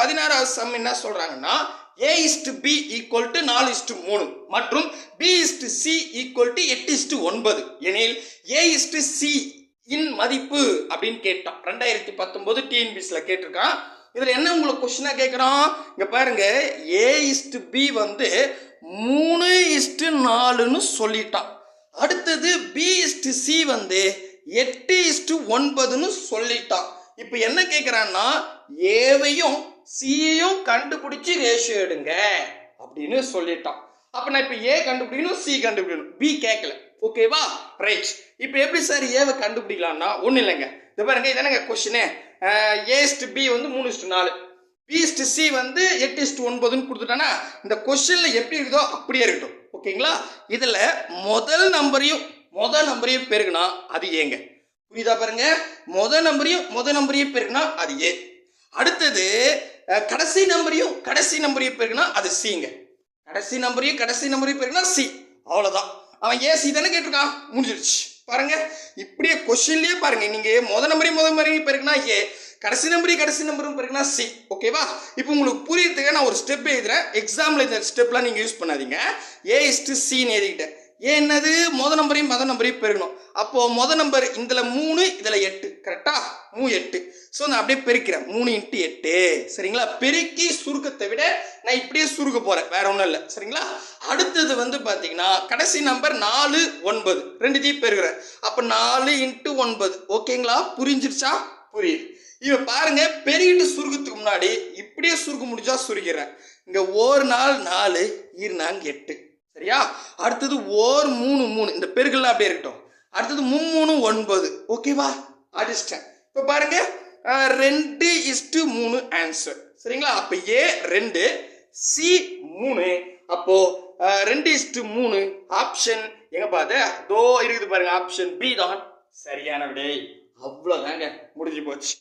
பதினாறாவது சம் என்ன சொல்றாங்கன்னா A is to B equal to நாலு இஸ்டு மூணு மற்றும் B is to C equal to எட்டு இஸ்டு ஒன்பது. எனில் ஏ இஸ்டு சி இன் மதிப்பு அப்படின்னு கேட்டான். ரெண்டாயிரத்தி பத்தொன்பது டிஎன்பிசியில் கேட்டிருக்கான். இதில் என்ன உங்களுக்கு கொஸ்டினாக கேட்குறோம் இங்கே பாருங்க ஏ இஸ்டு பி வந்து மூணு இஸ்டு நாலுன்னு சொல்லிட்டான். அடுத்தது பி இஸ்டு சி வந்து எட்டு இஸ்டு ஒன்பதுன்னு சொல்லிட்டான். இப்போ என்ன கேட்குறான்னா ஏவையும் சியையும் கண்டுபிடிச்சி ரேஷியோ எடுங்க. அப்படின்னு சொல்லிட்டான். அப்போ நான் இப்போ ஏ கண்டுபிடிக்கணும் சி கண்டுபிடிக்கணும். பி கேட்கல ஓகேவா ரைட் இப்போ எப்படி சார் ஏவை கண்டுபிடிக்கலாம்னா ஒன்றும் இல்லைங்க. இந்த பாருங்க இதானங்க கொஸ்டினு ஏ பி வந்து மூணு இஸ்ட் நாலு. பிஸ்ட் சி வந்து எட்டு இஸ்ட் ஒன்பதுன்னு கொடுத்துட்டானா இந்த கொஸ்டினில் எப்படி இருக்குதோ அப்படியே இருக்கட்டும். ஓகேங்களா இதில் முதல் நம்பரையும் முதல் நம்பரையும் பெருகுனா அது ஏங்க புரியுதா பாருங்க? முதல் நம்பரையும் முதல் நம்பரையும் பெருகுனா அது ஏ அடுத்தது கடைசி நம்பரையும் கடைசி நம்பரையும் பெருகுனா அது சிங்க கடைசி நம்பரையும் கடைசி நம்பரையும் பேருக்குன்னா சி அவ்வளோதான் அவன் ஏ சி தானே கேட்டிருக்கான். முடிஞ்சிருச்சு. பாருங்க. இப்படியே கொஸ்டின்லயே பாருங்க. நீங்க முத நம்பரையும் முத நம்பரையும் பெருக்குனா ஏ கடைசி நம்பரையும் கடைசி நம்பரும் பெருக்குனா சி ஓகேவா இப்போ உங்களுக்கு புரியறதுக்கு நான் ஒரு ஸ்டெப் எழுதுறேன். எக்ஸாமில் இந்த ஸ்டெப்லாம் நீங்க யூஸ் பண்ணாதீங்க. ஏ இஸ்டு சின்னு எழுதிக்கிட்டேன். ஏ என்னது? முத நம்பரையும் மத நம்பரையும் பெருகணும் அப்போ முத நம்பர் இதுல மூணு இதுல எட்டு. கரெக்டா மூ எட்டு. ஸோ நான் அப்படியே பெருக்கிறேன். மூணு இன்ட்டு எட்டு. சரிங்களா? பெருக்கி சுருக்கத்தை விட நான் இப்படியே சுருக்க போகிறேன் வேற ஒன்றும் இல்லை. சரிங்களா? அடுத்தது வந்து பார்த்தீங்கன்னா கடைசி நம்பர் நாலு ஒன்பது. ரெண்டுத்தையும் பெருகிறேன் அப்போ நாலு இன்ட்டு ஒன்பது. ஓகேங்களா புரிஞ்சிருச்சா? புரியுது. இவன் பாருங்க பெருகிட்டு சுருக்கத்துக்கு முன்னாடி இப்படியே சுருக்க முடிஞ்சா சுருக்கிறேன். இங்கே ஒரு நாள் நாலு இரு எட்டு. சரியா? அடுத்தது ஓர் மூணு மூணு. இந்த பெருக்கெல்லாம் அப்படியே இருக்கட்டும். அடுத்தது மும்மூணு ஒன்பது. ஓகேவா அடிச்சிட்டேன். இப்போ பாருங்க ரெண்டு இஸ்டு மூணு ஆன்சர் சரிங்களா? அப்போ ஏ ரெண்டு சி மூணு. அப்போ ரெண்டு இஸ்டு மூணு ஆப்ஷன் எங்க பார்த்த தோ இருக்குது பாருங்க ஆப்ஷன் பி தான். சரியான விடை. அவ்வளோதாங்க முடிஞ்சு போச்சு.